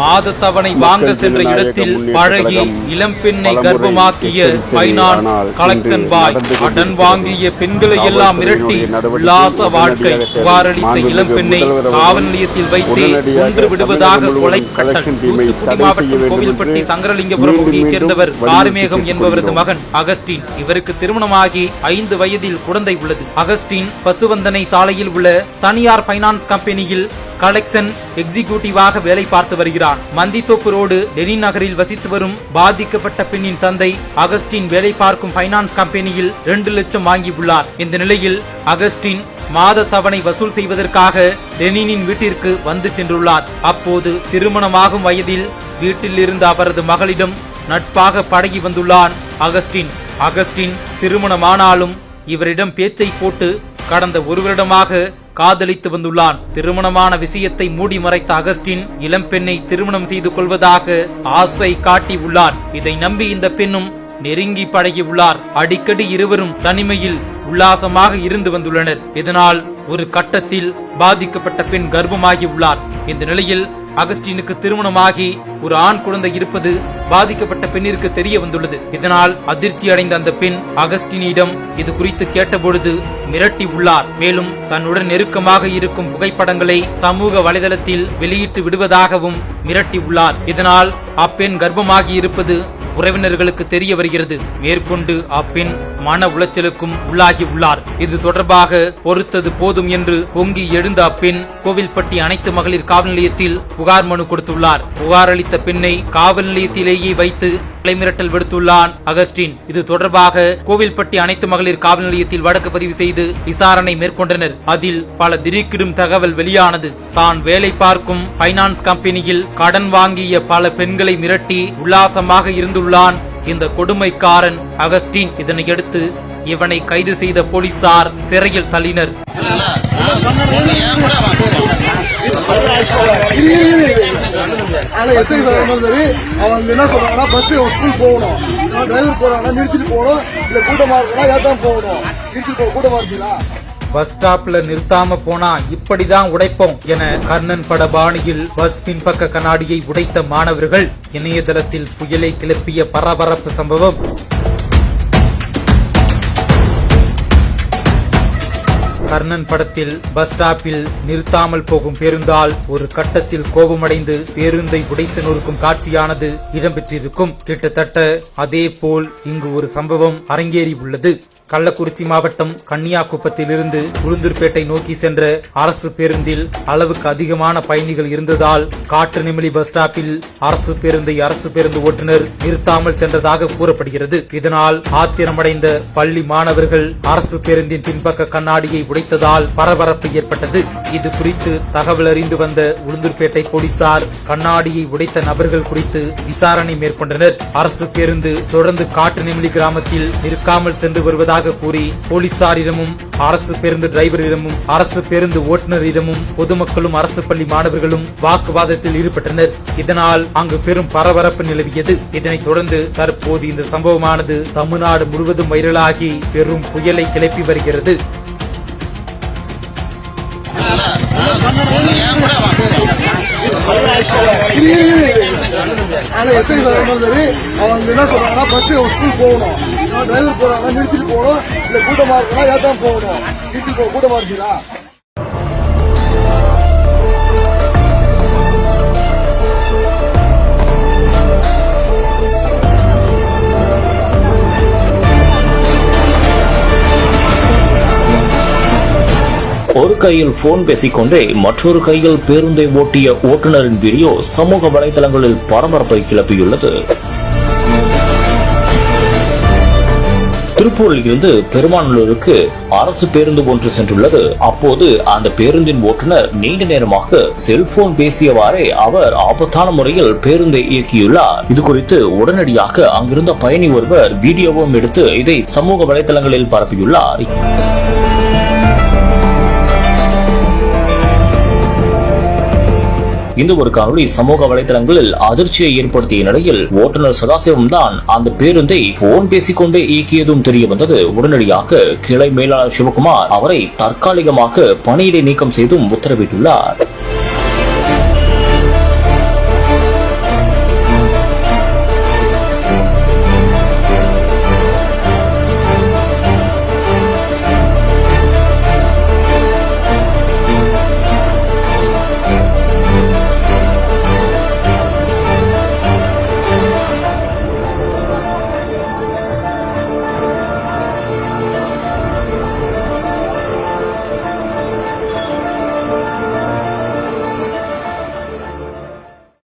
மாத தவணை வாங்க சென்ற இடத்தில் பழகி இளம்பெண்ணை கர்ப்பமாக்கிய பைனான்ஸ் கலெக்ஷன் பாய் கடன் வாங்கிய பெண்களை எல்லாம் மிரட்டி உல்லாச வாழ்க்கை புகாரளித்த இளம்பெண்ணை காவல் நிலையத்தில் வைத்து கொன்று விடுவதாக கொலை தூத்துக்குடி மாவட்டம் கோவில்பட்டி சங்கரலிங்கபுரம் பகுதியைச் சேர்ந்தவர் கார்மேகம் என்பவரது மகன் அகஸ்டின். இவருக்கு திருமணமாகி ஐந்து வயதில் குழந்தை உள்ளது. அகஸ்டின் பசுவந்தனை சாலையில் உள்ள தனியார் பைனான்ஸ் கம்பெனியில் கலெக்ஷன் எக்ஸிகியூட்டிவாக வேலை பார்த்து வருகிறான். மந்தித்தோப்பு ரோடு லெனின் நகரில் வசித்து வரும் பாதிக்கப்பட்ட பெண்ணின் தந்தை அகஸ்டின் வேலை பார்க்கும் பைனான்ஸ் கம்பெனியில் இரண்டு லட்சம் வாங்கியுள்ளார் இந்த நிலையில் அகஸ்டின் மாத தவணை வசூல் செய்வதற்காக லெனினின் வீட்டிற்கு வந்து சென்றுள்ளார். அப்போது திருமணமாகும் வயதில் வீட்டில் இருந்த அவரது மகளிடம் நட்பாக பழகி வந்துள்ளான் அகஸ்டின். அகஸ்டின் திருமணமானாலும் இவரிடம் பேச்சை போட்டு கடந்த ஒரு வருடமாக காதலித்து வந்துள்ளான். திருமணமான விஷயத்தை மூடி மறைத்த அகஸ்டின் இளம்பெண்ணை திருமணம் செய்து கொள்வதாக ஆசை காட்டி உள்ளார். இதை நம்பி இந்த பெண்ணும் நெருங்கி பழகி உள்ளார். அடிக்கடி இருவரும் தனிமையில் உல்லாசமாக இருந்து வந்துள்ளனர். இதனால் ஒரு கட்டத்தில் பாதிக்கப்பட்ட பெண் கர்ப்பமாகி உள்ளார். இந்த நிலையில் அகஸ்டினுக்கு திருமணமாகி ஒரு ஆண் குழந்தை இருப்பது பாதிக்கப்பட்ட பெண்ணிற்கு தெரிய வந்துள்ளது. இதனால் அதிர்ச்சி அடைந்த அந்த பெண் அகஸ்டினிடம் இது குறித்து கேட்டபொழுது மிரட்டி உள்ளார். மேலும் தன்னுடன் நெருக்கமாக இருக்கும் புகைப்படங்களை சமூக வலைதளத்தில் வெளியிட்டு விடுவதாகவும் மிரட்டி உள்ளார். இதனால் அப்பெண் கர்ப்பமாகி இருப்பது உறவினர்களுக்கு தெரிய வருகிறது. மேற்கொண்டு அப்பெண் மன உளைச்சலுக்கும் உள்ளாகி உள்ளார். இது தொடர்பாக பொறுத்தது போதும் என்று பொங்கி எழுந்த அப்பெண் கோவில்பட்டி அனைத்து மகளிர் காவல் நிலையத்தில் புகார் மனு கொடுத்துள்ளார். புகார் அளித்த பெண்ணை காவல் நிலையத்திலேயே வைத்து மிரட்டல் விடுத்துள்ளான் அகஸ்டின் இது தொடர்பாக கோவில்பட்டி அனைத்து மகளிர் காவல் நிலையத்தில் வழக்கு பதிவு செய்து விசாரணை மேற்கொண்டனர் அதில் பல திடுக்கிடும் தகவல் வெளியானது தான் வேலை பார்க்கும் பைனான்ஸ் கம்பெனியில் கடன் வாங்கிய பல பெண்களை மிரட்டி உல்லாசமாக இருந்துள்ளான் இந்த கொடுமைக்காரன் அகஸ்டின் இதனையடுத்து இவனை கைது செய்த போலீசார் சிறையில் தள்ளினர் ஆனா எஸ்ஐ வரும்போது சரி. அவங்க என்ன சொல்றாங்கன்னா பஸ் ஸ்கூல் போகணும். டிரைவர் போறாங்கன்னா நிறுத்திட்டு போகணும். இல்ல கூட்டமா இருக்குன்னா ஏத்தான் போகணும். நிறுத்திட்டு போக கூட்டமா இருக்கீங்களா பஸ் ஸ்டாப்ல நிறுத்தாம போனா இப்படிதான் உடைப்போம் என கர்ணன் பட பாணியில் பஸ் பின்பக்க கண்ணாடியை உடைத்த மாணவர்கள் இணையதளத்தில் புயலை கிளப்பிய பரபரப்பு சம்பவம். கர்ணன் படத்தில் பஸ் ஸ்டாப்பில் நிறுத்தாமல் போகும் பேருந்தால் ஒரு கட்டத்தில் கோபமடைந்து பேருந்தை உடைத்து நொறுக்கும் காட்சியானது இடம்பெற்றிருக்கும். கிட்டத்தட்ட அதே போல் இங்கு ஒரு சம்பவம் அரங்கேறி உள்ளது கள்ளக்குறிச்சி மாவட்டம் கன்னியாகுப்பத்திலிருந்து உளுந்தூர்பேட்டை நோக்கி சென்ற அரசு பேருந்தில் அளவுக்கு அதிகமான பயணிகள் இருந்ததால் காற்று நிமிலி பஸ் ஸ்டாப்பில் அரசு பேருந்தை அரசு பேருந்து ஓட்டுநர் நிறுத்தாமல் சென்றதாக கூறப்படுகிறது. இதனால் ஆத்திரமடைந்த பள்ளி மாணவர்கள் அரசு பேருந்தின் பின்பக்க கண்ணாடியை உடைத்ததால் பரபரப்பு ஏற்பட்டது. இது குறித்து தகவல் அறிந்து வந்த உளுந்தூர்பேட்டை போலீசார் கண்ணாடியை உடைத்த நபர்கள் குறித்து விசாரணை மேற்கொண்டனர். அரசு பேருந்து தொடர்ந்து காட்டு நெமிலி கிராமத்தில் நிற்காமல் சென்று வருவதாக கூறி போலீசாரிடமும் அரசு பேருந்து டிரைவரிடமும் அரசு பேருந்து ஓட்டுநரிடமும் பொதுமக்களும் அரசு பள்ளி மாணவர்களும் வாக்குவாதத்தில் ஈடுபட்டனர். இதனால் அங்கு பெரும் பரபரப்பு நிலவியது. இதனைத் தொடர்ந்து தற்போது இந்த சம்பவமானது தமிழ்நாடு முழுவதும் வைரலாகி பெரும் புயலை கிளப்பி வருகிறது. ஆனா எஸ்ஐ வரும்போது சரி அவன் என்ன சொல்றாங்கன்னா பஸ் ஸ்கூல் போகணும். டிரைவர் போறாங்க நிறுத்திட்டு போகணும். இல்ல கூட்டமா இருக்குன்னா ஏத்தான் போகணும். நிறுத்திட்டு போக கூட்டமா இருக்கீங்களா? ஒரு கையில் போன் பேசிக்கொண்டே மற்றொரு கையில் பேருந்தை ஓட்டிய ஓட்டுநரின் வீடியோ சமூக வலைதளங்களில் பரபரப்பை கிளப்பியுள்ளது. திருப்பூரில் இருந்து பெருமாநல்லூருக்கு அரசு பேருந்து ஒன்று சென்றுள்ளது. அப்போது அந்த பேருந்தின் ஓட்டுநர் நீண்ட நேரமாக செல்போன் பேசியவாறே அவர் ஆபத்தான முறையில் பேருந்தை இயக்கியுள்ளார். இது குறித்து உடனடியாக அங்கிருந்த பயணி ஒருவர் வீடியோவும் எடுத்து இதை சமூக வலைதளங்களில் பரப்பியுள்ளார். இந்த ஒரு காணொளி சமூக வலைதளங்களில் அதிர்ச்சியை ஏற்படுத்திய நிலையில் ஓட்டுநர் சதாசிவம் தான் அந்த பேருந்தை போன் பேசிக்கொண்டே இயக்கியதும் தெரிய வந்தது. உடனடியாக கிளை மேலாளர் சிவகுமார் அவரை தற்காலிகமாக பணியிடை நீக்கம் செய்தும் உத்தரவிட்டுள்ளார்.